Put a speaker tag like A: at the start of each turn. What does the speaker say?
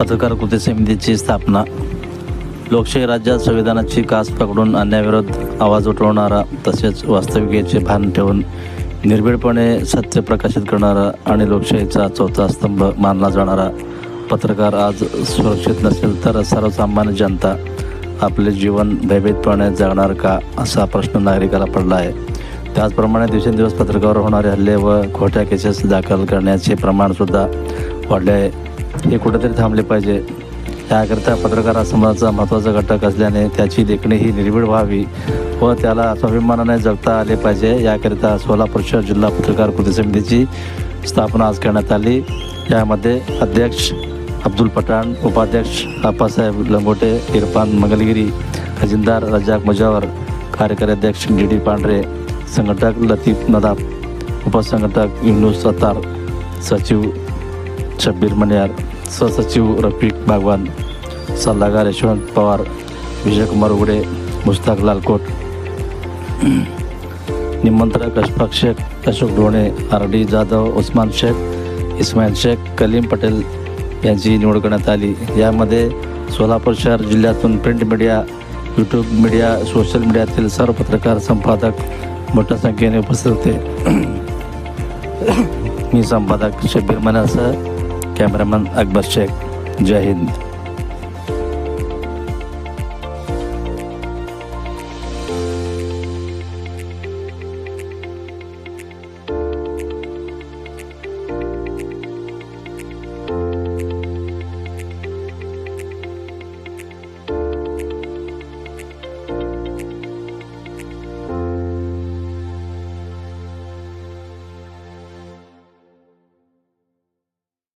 A: पत्रकार कृती समितीची स्थापना. लोकशाही राज्यात संविधानाची कास पकडून अन्याविरोध आवाज उठवणारा तसेच वास्तविकतेचे भान ठेवून निर्भीडपणे सत्य प्रकाशित करणारा आणि लोकशाहीचा चौथा स्तंभ मानला जाणारा पत्रकार आज सुरक्षित नसेल तर सर्वसामान्य जनता आपले जीवन भयभीतपणे जगणार का असा प्रश्न नागरिकाला पडला आहे. त्याचप्रमाणे दिवसेंदिवस पत्रकारावर होणारे हल्ले व खोट्या केसेस दाखल करण्याचे प्रमाणसुद्धा वाढले आहे. हे कुठेतरी थांबले पाहिजे. याकरिता पत्रकार समाजाचा महत्त्वाचा घटक असल्याने त्याची लेखणी ही निर्भीड व्हावी व त्याला स्वाभिमानाने जगता आले पाहिजे. याकरिता सोलापूर शहर जिल्हा पत्रकार कृती समितीची स्थापना आज करण्यात आली. यामध्ये अध्यक्ष अब्दुल पठाण उपाध्यक्ष आप्पासाहेब लंगोटे इरफान मंगलगिरी खजिनदार रजाक मुजावर कार्यकारी अध्यक्ष डी डी पांढरे संघटक लतीफ नदाब उपसंघटक युनुस सत्तार सचिव शब्बीर मनियार सहसचिव रफिक बागवान सल्लागार यशवंत पवार विजयकुमार उघडे मुस्ताक लालकोट निमंत्रक अशफाक शेख अशोक ढोणे आर डी जाधव उस्मान शेख इस्माईल शेख कलीम पटेल यांची निवड करण्यात आली. यामध्ये सोलापूर शहर जिल्ह्यातून print media YouTube media social मीडियातील सर्व पत्रकार संपादक मोठ्या संख्येने उपस्थित होते. मी संपादक शब्बीर मनासह कॅमेरामन अकबर शेख. जय हिंद.